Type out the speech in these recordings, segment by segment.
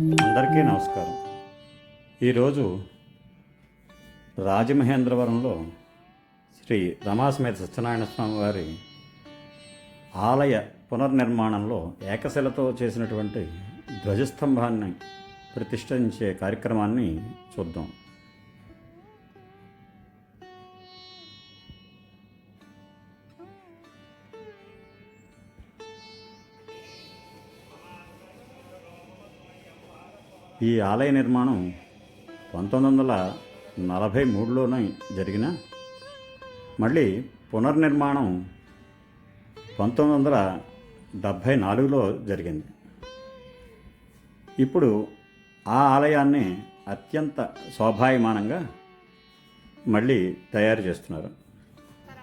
అందరికీ నమస్కారం. ఈరోజు రాజమహేంద్రవరంలో శ్రీ రమాసమేత సత్యనారాయణ స్వామి వారి ఆలయ పునర్నిర్మాణంలో ఏకశిలతో చేసినటువంటి ధ్వజస్తంభాన్ని ప్రతిష్ఠించే కార్యక్రమాన్ని చూద్దాం. ఈ ఆలయ నిర్మాణం పంతొమ్మిది వందల నలభై మూడులోనే జరిగిన మళ్ళీ పునర్నిర్మాణం పంతొమ్మిది వందల డెబ్భై నాలుగులో జరిగింది. ఇప్పుడు ఆ ఆలయాన్ని అత్యంత శోభాయమానంగా మళ్ళీ తయారు చేస్తున్నారు.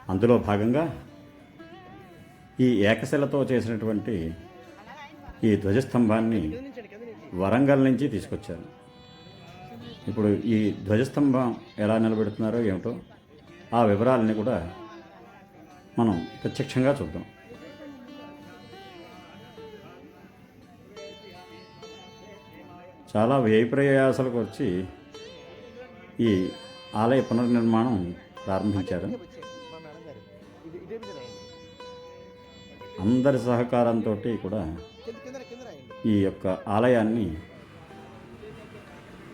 అందులో భాగంగా ఈ ఏకశిలతో చేసినటువంటి ఈ ధ్వజస్తంభాన్ని వరంగల్ నుంచి తీసుకొచ్చారు. ఇప్పుడు ఈ ధ్వజస్తంభం ఎలా నిలబెడుతున్నారో ఏమిటో ఆ వివరాలని కూడా మనం ప్రత్యక్షంగా చూద్దాం. చాలా వ్యయ ప్రయాసాలకు వచ్చి ఈ ఆలయ పునర్నిర్మాణం ప్రారంభించారు. అందరి సహకారంతో కూడా ఈ యొక్క ఆలయాన్ని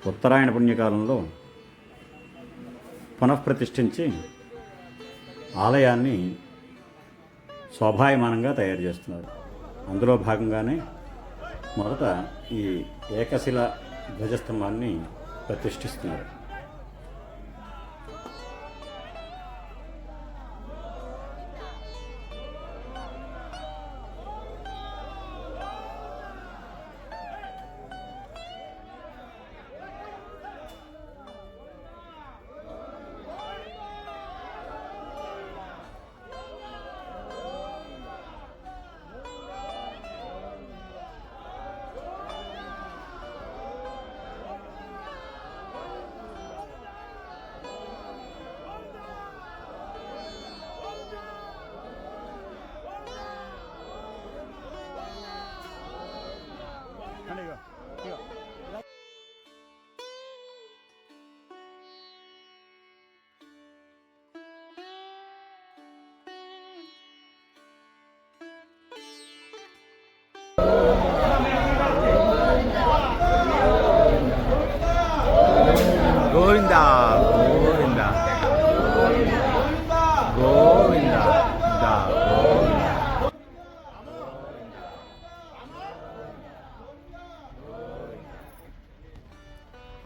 ఉత్తరాయణ పుణ్యకాలంలో పునఃప్రతిష్ఠించి ఆలయాన్ని శోభాయమానంగా తయారు చేస్తున్నారు. అందులో భాగంగానే మొదట ఈ ఏకశిల ధ్వజస్తంభాన్ని ప్రతిష్ఠిస్తున్నారు.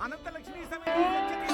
అనంతలక్ష్మి సమేత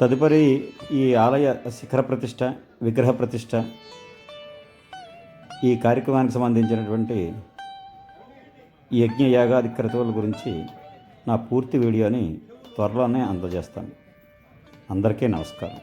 తదుపరి ఈ ఆలయ శిఖర ప్రతిష్ట విగ్రహ ప్రతిష్ట ఈ కార్యక్రమానికి సంబంధించినటువంటి యజ్ఞ యాగాది క్రతువుల గురించి నా పూర్తి వీడియోని త్వరలోనే అందజేస్తాను. అందరికీ నమస్కారం.